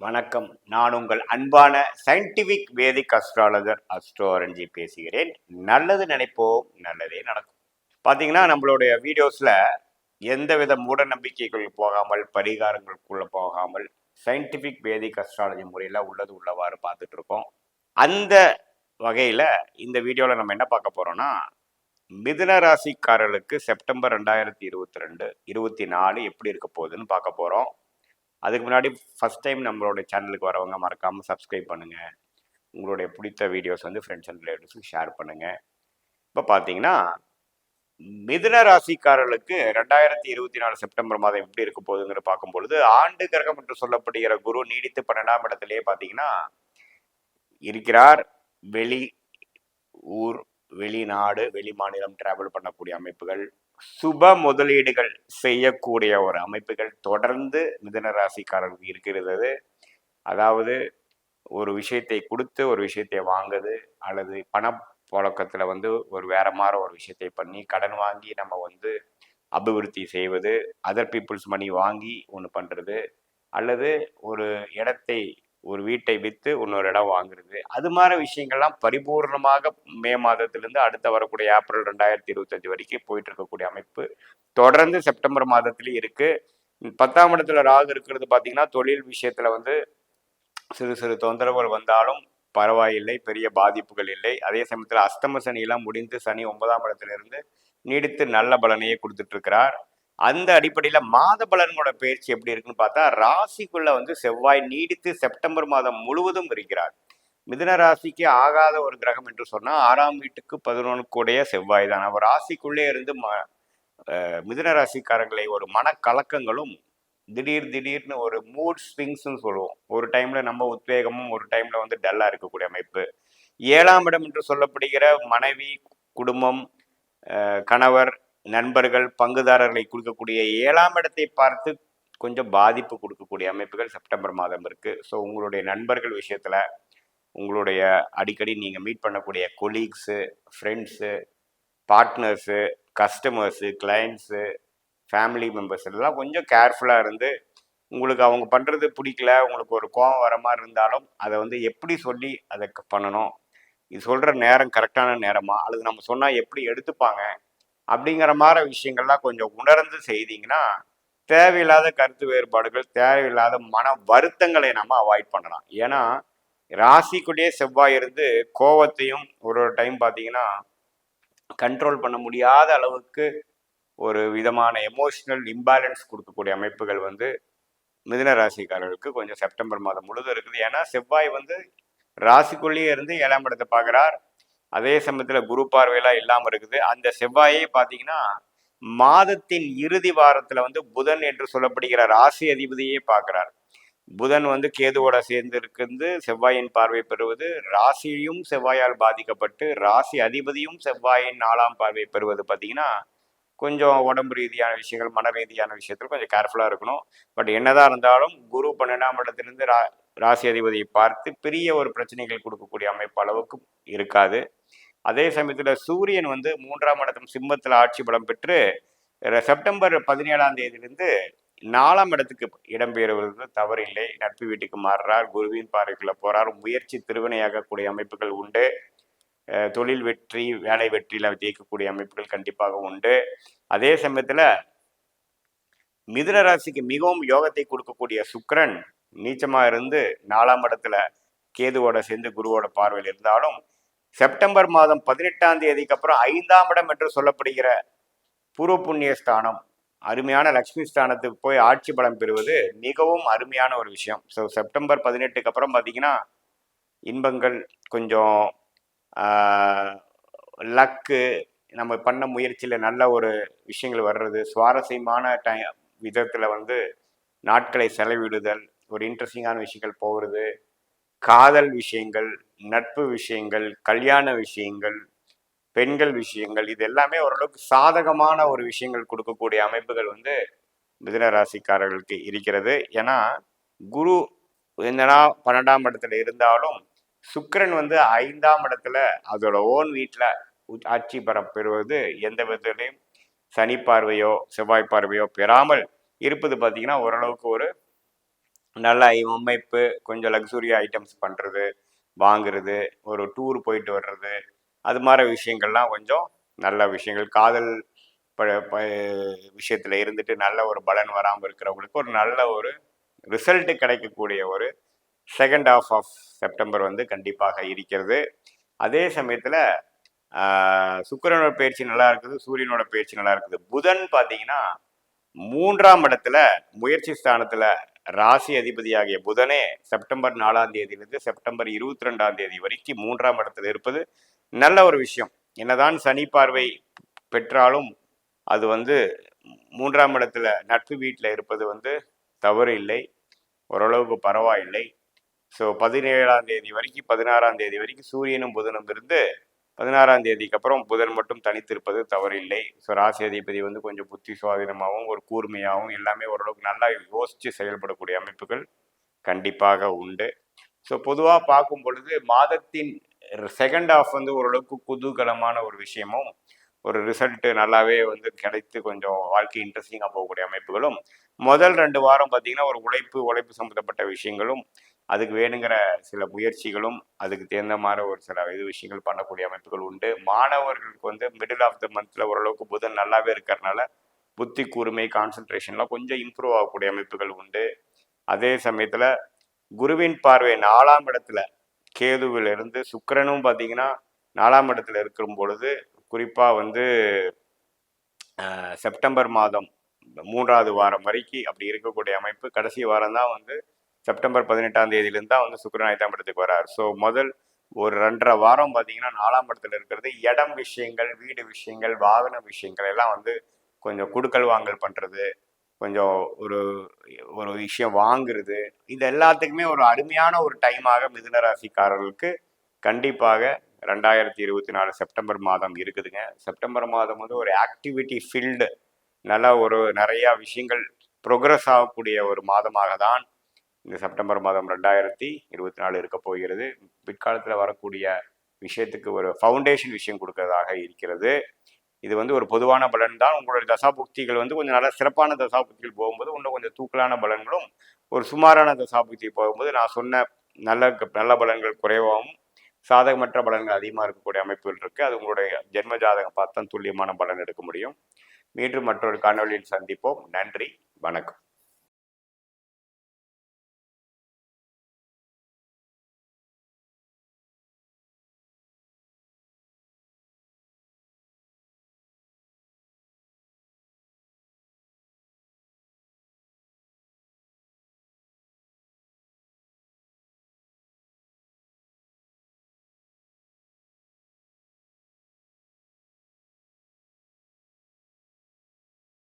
வணக்கம். நான் உங்கள் அன்பான சயின்டிபிக் வேதிக் அஸ்ட்ராலஜர் அஸ்ட்ரோரஞ்சி பேசுகிறேன். நல்லது நினைப்போம் நல்லதே நடக்கும். பார்த்தீங்கன்னா நம்மளுடைய வீடியோஸில் எந்தவித மூட நம்பிக்கைகள் போகாமல் பரிகாரங்களுக்குள்ளே போகாமல் சயின்டிஃபிக் வேதிக் அஸ்ட்ராலஜி முறையில் உள்ளது உள்ளவாறு பார்த்துட்ருக்கோம் அந்த வகையில் இந்த வீடியோவில் நம்ம என்ன பார்க்க போகிறோம்னா மிதுன ராசிக்காரர்களுக்கு செப்டம்பர் ரெண்டாயிரத்தி இருபத்தி ரெண்டு இருபத்தி நாலு எப்படி இருக்க போகுதுன்னு பார்க்க போகிறோம் அதுக்கு முன்னாடி ஃபஸ்ட் டைம் நம்மளோட சேனலுக்கு வரவங்க மறக்காமல் சப்ஸ்கிரைப் பண்ணுங்கள் உங்களுடைய பிடித்த வீடியோஸ் வந்து ஃப்ரெண்ட்ஸ் அண்ட் ரிலேட்டிவ்ஸுக்கு ஷேர் பண்ணுங்கள் இப்போ பார்த்தீங்கன்னா மிதுன ராசிக்காரர்களுக்கு ரெண்டாயிரத்தி இருபத்தி நாலு செப்டம்பர் மாதம் எப்படி இருக்க போகுதுங்கிற பார்க்கும்பொழுது ஆண்டு கிரகம் என்று சொல்லப்படுகிற குரு நீடித்து பன்னெண்டாம் இடத்துலயே பார்த்தீங்கன்னா இருக்கிறார் வெளி ஊர் வெளிநாடு வெளி மாநிலம் டிராவல் பண்ணக்கூடிய அமைப்புகள் சுப முதலீடுகள் செய்யக்கூடிய ஒரு அமைப்புகள் தொடர்ந்து மிதன ராசிக்காரர்களுக்கு இருக்கிறது. அதாவது ஒரு விஷயத்தை கொடுத்து ஒரு விஷயத்தை வாங்குது அல்லது பண புழக்கத்தில் வந்து ஒரு வேற மாதிரி ஒரு விஷயத்தை பண்ணி கடன் வாங்கி நம்ம வந்து அபிவிருத்தி செய்வது அதர் பீப்புள்ஸ் மணி வாங்கி ஒன்று பண்ணுறது அல்லது ஒரு இடத்தை ஒரு வீட்டை விற்று இன்னொரு இடம் வாங்குறது. அது மாதிரி விஷயங்கள்லாம் பரிபூர்ணமாக மே மாதத்திலிருந்து அடுத்த வரக்கூடிய ஏப்ரல் ரெண்டாயிரத்தி இருபத்தஞ்சு வரைக்கும் போயிட்டு இருக்கக்கூடிய அமைப்பு. தொடர்ந்து செப்டம்பர் மாதத்துலேயும் இருக்கு. பத்தாம் இடத்துல ராகு இருக்கிறது பார்த்தீங்கன்னா தொழில் விஷயத்துல வந்து சிறு சிறு தொந்தரவுகள் வந்தாலும் பரவாயில்லை பெரிய பாதிப்புகள் இல்லை. அதே சமயத்தில் அஸ்தம சனியெல்லாம் முடிந்து சனி ஒன்பதாம் இடத்துல இருந்து நீடித்து நல்ல பலனையே கொடுத்துட்டு இருக்கிறார். அந்த அடிப்படையில் மாத பலன்களோட பயிற்சி எப்படி இருக்குன்னு பார்த்தா ராசிக்குள்ள வந்து செவ்வாய் நீடித்து செப்டம்பர் மாதம் முழுவதும் இருக்கிறார். மிதுன ராசிக்கு ஆகாத ஒரு கிரகம் என்று சொன்னால் ஆறாம் வீட்டுக்கு பதினொன்றுக்குடைய செவ்வாய் தான். அவர் ராசிக்குள்ளே இருந்து ம மிதுன ராசிக்காரங்களை ஒரு மனக்கலக்கங்களும் திடீர் திடீர்னு ஒரு மூட் ஸ்விங்ஸ்னு சொல்லுவோம். ஒரு டைம்ல நம்ம உத்வேகமும் ஒரு டைம்ல வந்து டல்லாக இருக்கக்கூடிய அமைப்பு. ஏழாம் இடம் என்று சொல்லப்படுகிற மனைவி குடும்பம் கணவர் நண்பர்கள் பங்குதாரர்களை கொடுக்கக்கூடிய ஏழாம் இடத்தை பார்த்து கொஞ்சம் பாதிப்பு கொடுக்கக்கூடிய அமைப்புகள் செப்டம்பர் மாதம் இருக்குது ஸோ உங்களுடைய நண்பர்கள் விஷயத்தில் உங்களுடைய அடிக்கடி நீங்கள் மீட் பண்ணக்கூடிய colleagues friends partners customers clients family members எல்லாம் கொஞ்சம் கேர்ஃபுல்லாக இருந்து உங்களுக்கு அவங்க பண்ணுறது பிடிக்கல உங்களுக்கு ஒரு கோபம் வர மாதிரி இருந்தாலும் அதை வந்து எப்படி சொல்லி அதை பண்ணணும்? இது சொல்கிற நேரம் கரெக்டான நேரமா? அல்லது நம்ம சொன்னால் எப்படி எடுத்துப்பாங்க? அப்படிங்கிற மாதிரி விஷயங்கள்லாம் கொஞ்சம் உணர்ந்து செய்தீங்கன்னா தேவையில்லாத கருத்து வேறுபாடுகள் தேவையில்லாத மன வருத்தங்களை நம்ம அவாய்ட் பண்ணலாம். ஏன்னா ராசிக்குள்ளேயே செவ்வாய் இருந்து கோவத்தையும் ஒரு ஒரு டைம் பார்த்தீங்கன்னா கண்ட்ரோல் பண்ண முடியாத அளவுக்கு ஒரு விதமான எமோஷனல் இம்பேலன்ஸ் கொடுக்கக்கூடிய அமைப்புகள் வந்து மிதுன ராசிக்காரர்களுக்கு கொஞ்சம் செப்டம்பர் மாதம் முழுதும் இருக்குது. ஏன்னா செவ்வாய் வந்து ராசிக்குள்ளேயே இருந்து ஏழாம் இடத்தை பார்க்குறார். அதே சமயத்தில் குரு பார்வையெல்லாம் இல்லாமல் இருக்குது. அந்த செவ்வாயே பார்த்தீங்கன்னா மாதத்தின் இறுதி வாரத்தில் வந்து புதன் என்று சொல்லப்படுகிற ராசி அதிபதியே பார்க்குறார் புதன் வந்து கேதுவோட சேர்ந்து செவ்வாயின் பார்வை பெறுவது ராசியும் செவ்வாயால் பாதிக்கப்பட்டு ராசி அதிபதியும் செவ்வாயின் நாலாம் பார்வை பெறுவது பார்த்தீங்கன்னா கொஞ்சம் உடம்பு ரீதியான விஷயங்கள் மன ரீதியான விஷயத்தில் கொஞ்சம் கேர்ஃபுல்லாக இருக்கணும். பட் என்னதான் இருந்தாலும் குரு பன்னெண்டாம் இடத்திலிருந்து ரா ராசி அதிபதியை பார்த்து பெரிய ஒரு பிரச்சனைகள் கொடுக்கக்கூடிய அமைப்பு அளவுக்கு இருக்காது. அதே சமயத்தில் சூரியன் வந்து மூன்றாம் இடத்தும் சிம்மத்தில் ஆட்சி பலம் பெற்று செப்டம்பர் பதினேழாம் தேதியிலிருந்து நாலாம் இடத்துக்கு இடம்பெறுவது தவறில்லை. நட்பு வீட்டுக்கு மாறுறார் குருவின் பார்வைக்குள்ள போறார். முயற்சி திருவினையாகக்கூடிய அமைப்புகள் உண்டு. தொழில் வெற்றி வேலை வெற்றியில் ஜெயிக்கக்கூடிய அமைப்புகள் கண்டிப்பாக உண்டு. அதே சமயத்தில் மிதுன ராசிக்கு மிகவும் யோகத்தை கொடுக்கக்கூடிய சுக்கரன் நீச்சமாக இருந்து நாலாம் இடத்துல கேதுவோட சேர்ந்து குருவோட பார்வையில் இருந்தாலும் செப்டம்பர் மாதம் பதினெட்டாம் தேதிக்கு அப்புறம் ஐந்தாம் இடம் என்று சொல்லப்படுகிற பூர்வ புண்ணிய ஸ்தானம். அருமையான லக்ஷ்மி ஸ்தானத்துக்கு போய் ஆட்சி பலம் பெறுவது மிகவும் அருமையான ஒரு விஷயம். ஸோ செப்டம்பர் பதினெட்டுக்கு அப்புறம் பார்த்தீங்கன்னா இன்பங்கள் கொஞ்சம் லக்கு நம்ம பண்ண முயற்சியில் நல்ல ஒரு விஷயங்கள் வர்றது சுவாரஸ்யமான டை விதத்தில் வந்து நாட்களை செலவிடுதல் ஒரு இன்ட்ரெஸ்டிங்கான விஷயங்கள் போகிறது காதல் விஷயங்கள் நட்பு விஷயங்கள் கல்யாண விஷயங்கள் பெண்கள் விஷயங்கள் இது எல்லாமே ஓரளவுக்கு சாதகமான ஒரு விஷயங்கள் கொடுக்கக்கூடிய அமைப்புகள் வந்து மிதுன ராசிக்காரர்களுக்கு இருக்கிறது. ஏன்னா குரு என்னன்னா பன்னெண்டாம் இடத்துல இருந்தாலும் சுக்கரன் வந்து ஐந்தாம் இடத்துல அதோட ஓன் வீட்டில் ஆட்சி பெற பெறுவது எந்த விதத்திலையும் சனி பார்வையோ செவ்வாய் பார்வையோ பெறாமல் இருப்பது பார்த்தீங்கன்னா ஓரளவுக்கு ஒரு நல்ல அமைப்பு கொஞ்சம் லக்ஸுரி ஐட்டம்ஸ் பண்ணுறது வாங்குறது ஒரு டூர் போயிட்டு வர்றது அது மாதிரி விஷயங்கள்லாம் கொஞ்சம் நல்ல விஷயங்கள். காதல் ப ப விஷயத்தில் இருந்துட்டு நல்ல ஒரு பலன் வராமல் இருக்கிறவங்களுக்கு ஒரு நல்ல ஒரு ரிசல்ட்டு கிடைக்கக்கூடிய ஒரு செகண்ட் ஆஃப் ஆஃப் செப்டம்பர் வந்து கண்டிப்பாக இருக்கிறது. அதே சமயத்தில் சுக்கிரனோட பயிற்சி நல்லா இருக்குது சூரியனோட பயிற்சி நல்லா இருக்குது. புதன் பார்த்தீங்கன்னா மூன்றாம் இடத்துல முயற்சி ஸ்தானத்தில் ராசி அதிபதியாகிய புதனே செப்டம்பர் நாலாம் தேதியிலிருந்து செப்டம்பர் இருபத்தி ரெண்டாம் தேதி வரைக்கும் மூன்றாம் இடத்துல இருப்பது நல்ல ஒரு விஷயம். என்னதான் சனி பார்வை பெற்றாலும் அது வந்து மூன்றாம் இடத்துல நட்பு வீட்டில் இருப்பது வந்து தவறு இல்லை. ஓரளவுக்கு பரவாயில்லை. ஸோ பதினேழாம் தேதி வரைக்கும் பதினாறாம் தேதி வரைக்கும் சூரியனும் புதனும் இருந்து பதினாறாம் தேதிக்கு அப்புறம் புதன் மட்டும் தனித்திருப்பது தவறில்லை. ஸோ ராசி அதிபதி வந்து கொஞ்சம் புத்தி சுவாதீனமாகவும் ஒரு கூர்மையாகவும் எல்லாமே ஓரளவுக்கு நல்லா யோசித்து செயல்படக்கூடிய அமைப்புகள் கண்டிப்பாக உண்டு. ஸோ பொதுவாக பார்க்கும் பொழுது மாதத்தின் செகண்ட் ஆஃப் வந்து ஓரளவுக்கு குதூகலமான ஒரு விஷயமும் ஒரு ரிசல்ட்டு நல்லாவே வந்து கிடைத்து கொஞ்சம் வாழ்க்கை இன்ட்ரெஸ்டிங்காக போகக்கூடிய அமைப்புகளும் முதல் ரெண்டு வாரம் பார்த்தீங்கன்னா ஒரு உழைப்பு உழைப்பு சம்மந்தப்பட்ட விஷயங்களும் அதுக்கு வேணுங்கிற சில முயற்சிகளும் அதுக்கு தகுந்த மாதிரி ஒரு சில இது விஷயங்கள் பண்ணக்கூடிய அமைப்புகள் உண்டு. மாணவர்களுக்கு வந்து மிடில் ஆஃப் த மந்த்ல ஓரளவுக்கு புதன் நல்லாவே இருக்கிறனால புத்தி கூர்மை கான்சன்ட்ரேஷன்லாம் கொஞ்சம் இம்ப்ரூவ் ஆகக்கூடிய அமைப்புகள் உண்டு. அதே சமயத்தில் குருவின் பார்வை நாலாம் இடத்துல கேதுவிலிருந்து சுக்கரனும் பார்த்தீங்கன்னா நாலாம் இடத்துல இருக்கும் பொழுது குறிப்பாக வந்து செப்டம்பர் மாதம் மூன்றாவது வாரம் வரைக்கும் அப்படி இருக்கக்கூடிய அமைப்பு. கடைசி வாரம் தான் வந்து செப்டம்பர் பதினெட்டாம் தேதியிலேருந்து தான் வந்து சுக்கரன் ஐந்தாம் இடத்துக்கு வரார். ஸோ முதல் ஒரு ரெண்டரை வாரம் பார்த்தீங்கன்னா நாலாம் இடத்துல இருக்கிறது இடம் விஷயங்கள் வீடு விஷயங்கள் வாகன விஷயங்கள் எல்லாம் வந்து கொஞ்சம் குடுக்கல் வாங்கல் பண்ணுறது கொஞ்சம் ஒரு ஒரு விஷயம் வாங்குறது இது எல்லாத்துக்குமே ஒரு அருமையான ஒரு டைமாக மிதுனராசிக்காரர்களுக்கு கண்டிப்பாக ரெண்டாயிரத்தி இருபத்தி நாலு செப்டம்பர் மாதம் இருக்குதுங்க. செப்டம்பர் மாதம் வந்து ஒரு ஆக்டிவிட்டி ஃபீல்டு நல்லா ஒரு நிறையா விஷயங்கள் ப்ரோக்ரஸ் ஆகக்கூடிய ஒரு மாதமாக தான் இந்த செப்டம்பர் மாதம் ரெண்டாயிரத்தி இருபத்தி நாலு இருக்க போகிறது. பிற்காலத்தில் வரக்கூடிய விஷயத்துக்கு ஒரு ஃபவுண்டேஷன் விஷயம் கொடுக்கறதாக இருக்கிறது. இது வந்து ஒரு பொதுவான பலன் தான். உங்களுடைய தசாபுக்திகள் வந்து கொஞ்சம் நல்ல சிறப்பான தசாபுக்திகள் போகும்போது இன்னும் கொஞ்சம் தூக்கலான பலன்களும் ஒரு சுமாரான தசாபுக்தி போகும்போது நான் சொன்ன நல்ல நல்ல பலன்கள் குறைவாகவும் சாதகமற்ற பலன்கள் அதிகமாக இருக்கக்கூடிய அமைப்புகள் இருக்குது அது உங்களுடைய ஜென்ம ஜாதகம் பார்த்தா துல்லியமான பலன் எடுக்க முடியும். மீண்டும் மற்றொரு காணொளியில் சந்திப்போம். நன்றி. வணக்கம்.